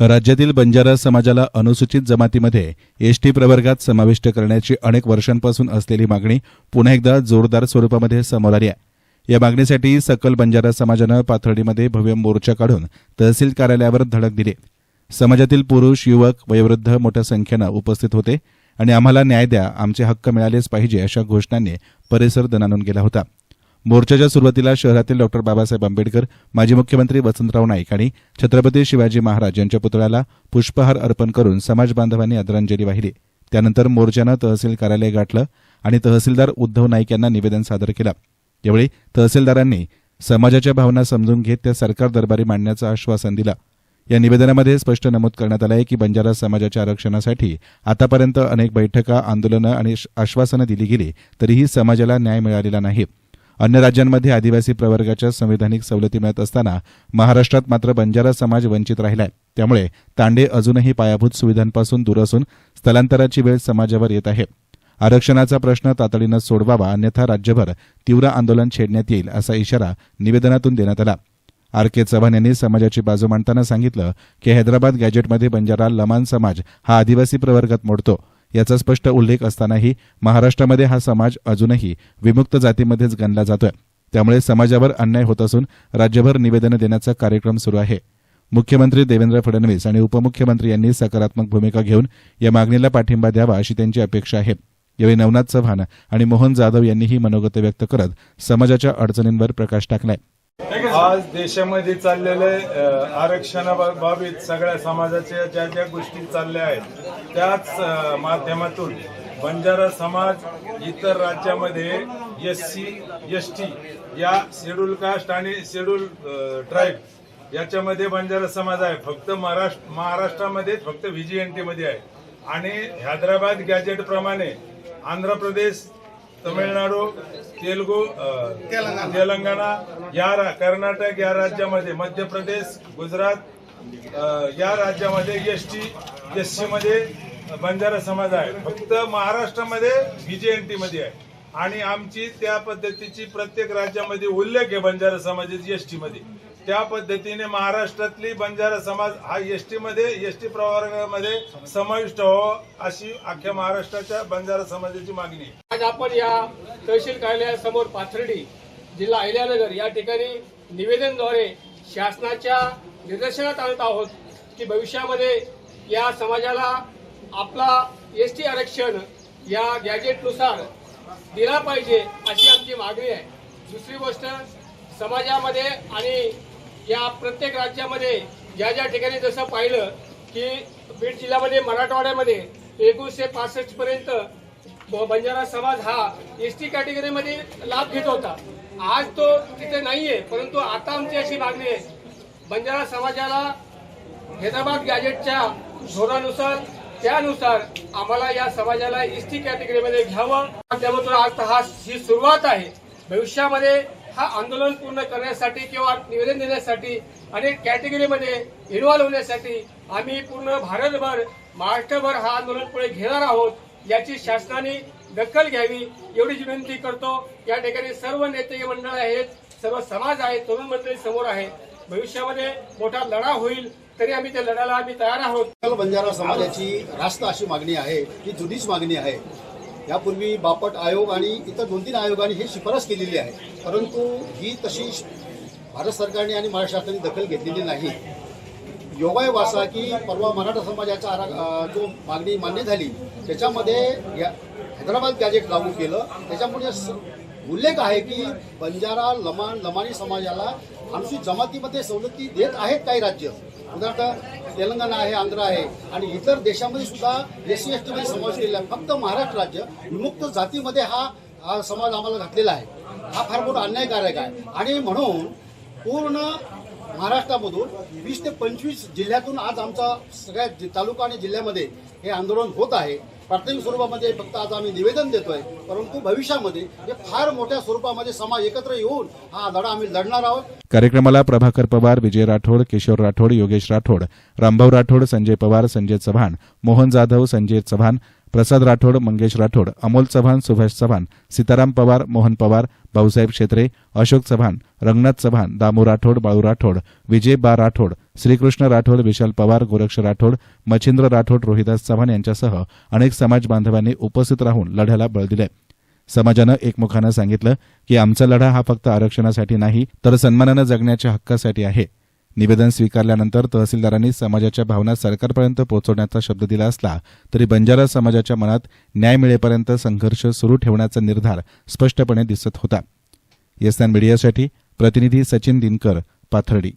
राज्यातील बंजारा समाजाला अनुसूचित जमातीमध्ये एसटी प्रवर्गात समाविष्ट करण्याची अनेक वर्षांपासून असलेली मागणी पुन्हा एकदा जोरदार स्वरूपामध्ये समोर आली आहे. या मागणीसाठी सकल बंजारा समाजानं पाथर्डीमध्ये भव्य मोर्चा काढून तहसील कार्यालयावर धडक दिली. समाजातील पुरुष युवक वयोवृद्ध मोठ्या संख्येनं उपस्थित होते आणि आम्हाला न्याय द्या आमचे हक्क मिळालेच पाहिजे अशा घोषणांनी परिसर दणानून गेला होता. मोर्चाच्या सुरुवातीला शहरातील डॉक्टर बाबासाहेब आंबेडकर माजी मुख्यमंत्री वसंतराव नाईक आणि छत्रपती शिवाजी महाराज यांच्या पुतळ्याला पुष्पहार अर्पण करून समाज बांधवांनी आदरांजली वाहिली. त्यानंतर मोर्चानं तहसील कार्यालय गाठलं आणि तहसीलदार उद्धव नाईक यांना निवेदन सादर केलं. यावेळी तहसीलदारांनी समाजाच्या भावना समजून घेत त्या सरकार दरबारी मांडण्याचं आश्वासन दिलं. या निवेदनामध्ये स्पष्ट नमूद करण्यात आलं आहे की बंजारा समाजाच्या आरक्षणासाठी आतापर्यंत अनेक बैठका आंदोलनं आणि आश्वासनं दिली गेली तरीही समाजाला न्याय मिळालेला नाही. अन्य राज्यांमध्ये आदिवासी प्रवर्गाच्या संविधानिक सवलती मिळत असताना महाराष्ट्रात मात्र बंजारा समाज वंचित राहिलाय. त्यामुळे तांडे अजूनही पायाभूत सुविधांपासून दूर असून स्थलांतराची वेळ समाजावर येत आहे. आरक्षणाचा प्रश्न तातडीनं सोडवावा अन्यथा राज्यभर तीव्र आंदोलन छेडण्यात येईल असा इशारा निवेदनातून देण्यात आला. आर के चव्हाण यांनी समाजाची बाजू मांडताना सांगितलं की हैदराबाद गॅजेटमध्ये बंजारा लमान समाज हा आदिवासी प्रवर्गात मोडतो. याचा स्पष्ट उल्लेख असतानाही महाराष्ट्रामध्ये हा समाज अजूनही विमुक्त जातीमध्येच गणला जातोय. त्यामुळे समाजावर अन्याय होत असून राज्यभर निवेदनं देण्याचा कार्यक्रम सुरू आहे. मुख्यमंत्री देवेंद्र फडणवीस आणि उपमुख्यमंत्री यांनी सकारात्मक भूमिका घेऊन या मागणीला पाठिंबा द्यावा अशी त्यांची अपेक्षा आहे. यावेळी नवनाथ चव्हाण आणि मोहन जाधव यांनीही मनोगत व्यक्त करत समाजाच्या अडचणींवर प्रकाश टाकलाय. आज देशामध्ये चाललेले आरक्षणाबाबत सगळ्या समाजाच्या ज्या ज्या गोष्टी चालल्या आहेत त्याच माध्यमातून बंजारा समाज इतर राज्यामध्ये एस सी एस टी या शेड्यूल कास्ट आणि शेड्यूल ट्राईब याच्यामध्ये बंजारा समाज आहे. फक्त महाराष्ट्र महाराष्ट्रामध्ये फक्त व्हीजीएनटी मध्ये आहे. आणि हैदराबाद गॅजेट प्रमाणे आंध्र प्रदेश तमिळनाडू तेलगू तेलंगणा. या कर्नाटक या राज्यामध्ये मध्य प्रदेश गुजरात या राज्यामध्ये एस टी एसमध्ये बंजारा समाज आहे. फक्त महाराष्ट्रामध्ये बीजेएनटी मध्ये आहे. आणि आमची त्या पद्धतीची प्रत्येक राज्यामध्ये उल्लेख आहे बंजारा समाजाची एस टी मध्ये त्या पद्धतीने महाराष्ट्रातली बंजारा समाज हा एस टी मध्ये एस टी प्रवर्गामध्ये समाविष्ट व्हावं अशी अख्ख्या महाराष्ट्राच्या बंजारा समाजाची मागणी आहे. आज आपण या तहसील कार्यालयासमोर पाथर्डी जिल्हा अहिल्यानगर या ठिकाणी निवेदनद्वारे शासनाच्या निदर्शनात आणत आहोत की भविष्यामध्ये या समाजाला आपला एस टी आरक्षण या गॅजेटनुसार दिला पाहिजे अशी आमची मागणी आहे. दुसरी गोष्ट समाजामध्ये आणि या प्रत्येक राज्यामध्ये ज्या ज्या ठिकाणी जसं पाहिलं की बीड जिल्ह्यामध्ये मराठवाड्यामध्ये एकोणीसशे पासष्टपर्यंत बंजारा समाज हा एस टी कॅटेगरीमध्ये लाभ घेत होता. आज तो तिथे नाहीये परंतु आता आमची अशी मागणी आहे. बंजारा समाजाला हैदराबाद गॅजेटच्या धोरणानुसार त्यानुसार आम्हाला या समाजाला एस टी कॅटेगरीमध्ये घ्यावं. त्यामधून आज हा ही सुरुवात आहे. भविष्यामध्ये हा आंदोलन पूर्ण करण्यासाठी किंवा निवेदन देण्यासाठी अनेक कॅटेगरीमध्ये इन्व्हॉल्व्ह होण्यासाठी आम्ही पूर्ण भारतभर महाराष्ट्रभर हा आंदोलन पुढे घेणार आहोत. याची शासनाने दखल घ्यावी एवढीच विनंती करतो. या ठिकाणी सर्व नेते मंडळ आहेत सर्व समाज आहे तरुण मंडळी समोर आहे भविष्यामध्ये मोठा लढा होईल तरी आम्ही त्या लढ्याला आम्ही तयार आहोत. सकल बंजारा समाजाची रास्त अशी मागणी आहे ही जुनीच मागणी आहे. यापूर्वी बापट आयोग आणि इतर दोन तीन आयोगांनी ही शिफारस केलेली आहे. परंतु ही तशी भारत सरकारने आणि महाराष्ट्र शासनाने दखल घेतलेली नाही. योगायोग असा की परवा मराठा समाजाचा आरा जो मागणी मान्य झाली त्याच्यामध्ये या हैदराबाद गॅजेट लागू केलं त्याच्यामुळे उल्लेख आहे की बंजारा लमाण लमाणी समाजाला अनुसूचित जमातीमध्ये सवलती देत आहेत काही राज्य. उदाहरणार्थ तेलंगणा आहे आंध्र आहे आणि इतर देशामध्ये सुद्धा एस सी एस टीमध्ये समावेश केलेला आहे. फक्त महाराष्ट्र राज्य विमुक्त जातीमध्ये हा हा समाज आम्हाला घातलेला आहे. हा फार मोठा अन्यायकारक आहे. आणि म्हणून पूर्ण महाराष्ट्रामधून वीस ते पंचवीस जिल्ह्यातून आज आमचा सगळ्या तालुका आणि जिल्ह्यामध्ये हे आंदोलन होत आहे. प्राथमिक स्वरूपामध्ये फक्त आज आम्ही निवेदन देतोय परंतु भविष्यामध्ये हे फार मोठ्या स्वरूपामध्ये समाज एकत्र येऊन हा लढा आम्ही लढणार आहोत. कार्यक्रमाला प्रभाकर पवार विजय राठोड किशोर राठोड योगेश राठोड रामभाऊ राठोड संजय पवार संजय चव्हाण मोहन जाधव संजय चव्हाण प्रसाद राठोड मंगेश राठोड अमोल चव्हाण सुभाष चव्हाण सीताराम पवार मोहन पवार भाऊसाहेब शेत्रे अशोक चव्हाण रंगनाथ चव्हाण दामू राठोड बाळू राठोड विजय बा राठोड श्रीकृष्ण राठोड विशाल पवार गोरक्ष राठोड मच्छिंद्र राठोड रोहिदास चव्हाण यांच्यासह अनेक समाज बांधवांनी उपस्थित राहून लढ्याला बळ दिले समाजानं एकमुखानं सांगितलं की आमचा लढा हा फक्त आरक्षणासाठी नाही तर सन्मानानं जगण्याच्या हक्कासाठी आहे. निवेदन स्वीकारल्यानंतर तहसीलदारांनी समाजाच्या भावना सरकारपर्यंत पोहोचवण्याचा शब्द दिला असला तरी बंजारा समाजाच्या मनात न्याय मिळेपर्यंत संघर्ष सुरू ठेवण्याचा निर्धार स्पष्टपणे दिसत होता. येस्तान मीडियासाठी प्रतिनिधी सचिन दिनकर पाथर्डी.